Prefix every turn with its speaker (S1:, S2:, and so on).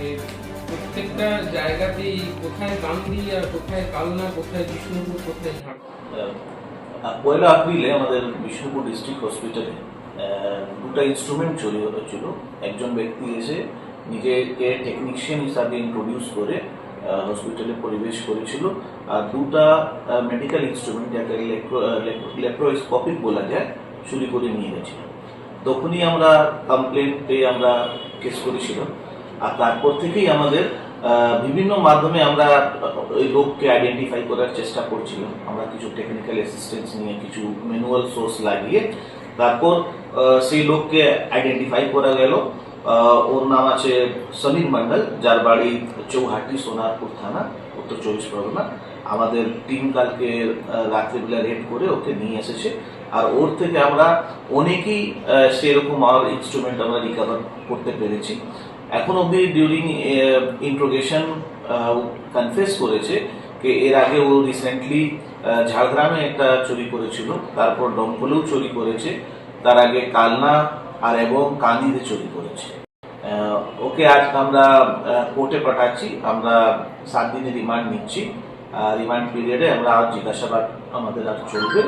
S1: যে প্রত্যেকটা জায়গাতেই কোথায় গান্ধী আর কোথায় কালনা, কোথায় বিষ্ণুপুর, কোথায় ঝাড়।
S2: পয়লা এপ্রিলে আমাদের বিষ্ণুপুর ডিস্ট্রিক্ট হসপিটালে দুটো ইনস্ট্রুমেন্ট চুরি হয়েছিল একজন ব্যক্তি এসে নিজেকে টেকনিশিয়ান হিসাবে ইন্ট্রোডিউস করে হসপিটালে পরিবেশ করেছিল। আর দুটা মেডিকেল ইনস্ট্রুমেন্ট যাকে ইলেকট্রোস্কোপিক বলা যায়, চুরি করে নিয়ে গেছিল। তখনই আমরা কমপ্লেন্টে আমরা কেস করেছিলাম। আর তারপর থেকেই আমাদের বিভিন্ন মাধ্যমে আমরা ওই লোককে আইডেন্টিফাই করার চেষ্টা করছিলাম। আমরা কিছু টেকনিক্যাল অ্যাসিস্ট্যান্স নিয়ে কিছু ম্যানুয়াল সোর্স লাগিয়ে তারপর সেই লোককে আইডেন্টিফাই করা গেল। ওর নাম আছে সমীর মন্ডল যার বাড়ি চৌহাটি সোনারপুর থানা, উত্তর চব্বিশ পরগনা। আমাদের টিম কালকে রাত্রিবেলা রেড করে ওকে নিয়ে এসেছে। আর ওর থেকে আমরা অনেকেই সেরকম আর ইনস্ট্রুমেন্ট আমরা রিকভার করতে পেরেছি। এখন অবধি ডিউরিং ইন্ট্রোগেশন কনফেস করেছে যে এর আগে ও রিসেন্টলি ঝাড়গ্রামে একটা চুরি করেছিল, তারপর ডম্পলেও চুরি করেছে, তার আগে কালনা আর এবং কান্দিতে চুরি করেছে। ওকে আজ আমরা কোর্টে পাঠাচ্ছি, আমরা সাত দিনের রিমান্ড নিচ্ছি রিমান্ড পিরিয়ডে আমরা আর জিজ্ঞাসাবাদ আমাদের আর চলবে।